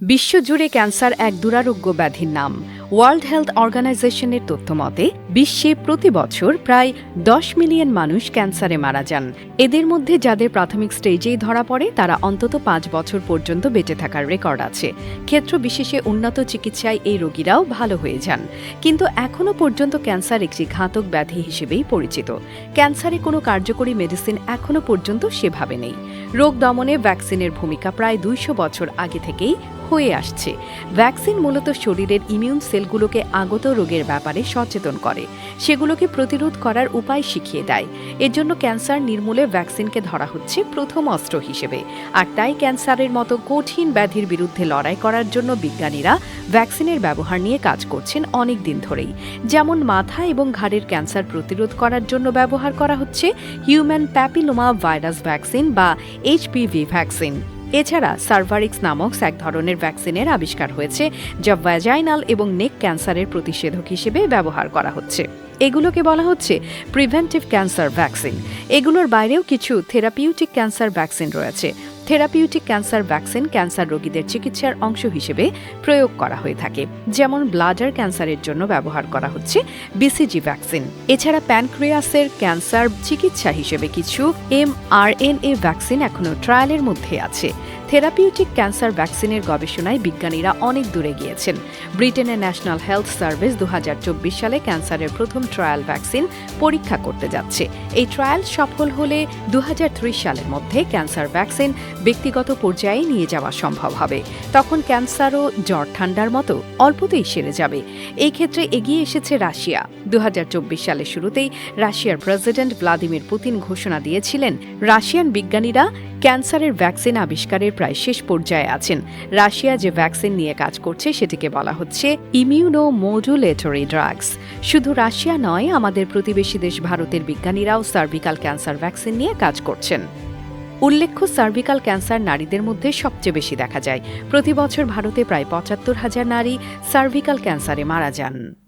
বিশ্বজুড়ে ক্যান্সার এক দুরারোগ্য ব্যাধির নাম। ওয়ার্ল্ড হেলথ অর্গানাইজেশনের তথ্য মতে বিশ্বে প্রতি বছর প্রায় দশ মিলিয়ন মানুষ ক্যান্সারে মারা যান। এদের মধ্যে যাদের প্রাথমিক স্টেজেই ধরা পড়ে, তারা অন্তত পাঁচ বছর পর্যন্ত বেঁচে থাকার রেকর্ড আছে। ক্ষেত্র বিশেষে উন্নত চিকিৎসায় এই রোগীরাও ভালো হয়ে যান। কিন্তু এখনও পর্যন্ত ক্যান্সার একটি ঘাতক ব্যাধি হিসেবেই পরিচিত। ক্যান্সারে কোনো কার্যকরী মেডিসিন এখনও পর্যন্ত সেভাবে নেই। রোগ দমনে ভ্যাকসিনের ভূমিকা প্রায় দুইশো বছর আগে থেকেই হয়ে আসছে। ভ্যাকসিন মূলত শরীরের ইমিউন সেলগুলোকে আগত রোগের ব্যাপারে সচেতন করে। সেগুলোকে প্রতিরোধ করার উপায় শিখিয়ে দেয়। এর জন্য ক্যান্সার নির্মূলে ভ্যাকসিনকে ধরা হচ্ছে প্রথম অস্ত্র হিসেবে। আর তাই ক্যান্সারের মতো কঠিন ব্যাধির বিরুদ্ধে লড়াই করার জন্য বিজ্ঞানীরা ভ্যাকসিনের ব্যবহার নিয়ে কাজ করছেন অনেক দিন ধরেই। যেমন মাথা এবং ঘাড়ের ক্যান্সার প্রতিরোধ করার জন্য ব্যবহার করা হচ্ছে হিউম্যান প্যাপিলোমা ভাইরাস ভ্যাকসিন বা এইচপিভি ভ্যাকসিন। এছাড়া সার্ভারিক্স নামক এক ধরনের ভ্যাকসিনের আবিষ্কার হয়েছে, যা ভ্যাজাইনাল এবং নেক ক্যান্সারের প্রতিষেধক হিসেবে ব্যবহার করা হচ্ছে। এগুলোকে বলা হচ্ছে প্রিভেন্টিভ ক্যান্সার ভ্যাকসিন এগুলোর বাইরেও কিছু থেরাপিউটিক ক্যান্সার ভ্যাকসিন রয়েছে। থেরাপিউটিক ক্যান্সার ভ্যাকসিন ক্যান্সার রোগীদের চিকিৎসার অংশ হিসেবে প্রয়োগ করা হয়ে থাকে। যেমন ব্লাডার ক্যান্সারের জন্য ব্যবহার করা হচ্ছে বিসিজি ভ্যাকসিন। এছাড়া প্যানক্রিয়াসের ক্যান্সার চিকিৎসা হিসেবে কিছু M R N A vaccine এখনও ট্রায়ালের মধ্যে আছে। থেরাপিউটিক ক্যান্সার ভ্যাকসিনের গবেষণায় বিজ্ঞানীরা অনেক দূরে গিয়েছেন। ব্রিটেনের ন্যাশনাল হেলথ সার্ভিস দু হাজার চব্বিশ সালে ক্যান্সারের প্রথম ট্রায়াল ভ্যাকসিন পরীক্ষা করতে যাচ্ছে। এই ট্রায়াল সফল হলে দু হাজার ত্রিশ সালের মধ্যে ক্যান্সার ভ্যাকসিন ব্যক্তিগত পর্যায়ে নিয়ে যাওয়া সম্ভব হবে। তখন ক্যান্সারও জ্বর ঠান্ডার মতো অল্পতেই সেরে যাবে। এই ক্ষেত্রে এগিয়ে এসেছে রাশিয়া। দু হাজার চব্বিশ সালের শুরুতেই রাশিয়ার প্রেসিডেন্ট ভ্লাদিমির পুতিন ঘোষণা দিয়েছিলেন, রাশিয়ান বিজ্ঞানীরা ক্যান্সারের ভ্যাকসিন আবিষ্কারের প্রায় শেষ পর্যায়ে আছেন। রাশিয়া যে ভ্যাকসিন নিয়ে কাজ করছে, সেটিকে বলা হচ্ছে ইমিউনো মডুলেটরি ড্রাগস। শুধু রাশিয়া নয়, আমাদের প্রতিবেশী দেশ ভারতের বিজ্ঞানীরাও সার্ভিকাল ক্যান্সার ভ্যাকসিন নিয়ে কাজ করছেন। উল্লেখ্য সার্ভিকাল ক্যান্সার নারীদের মধ্যে সবচেয়ে বেশি দেখা যায়। প্রতি বছর ভারতে প্রায় পঁচাত্তর হাজার নারী সার্ভিকাল ক্যান্সারে মারা যান।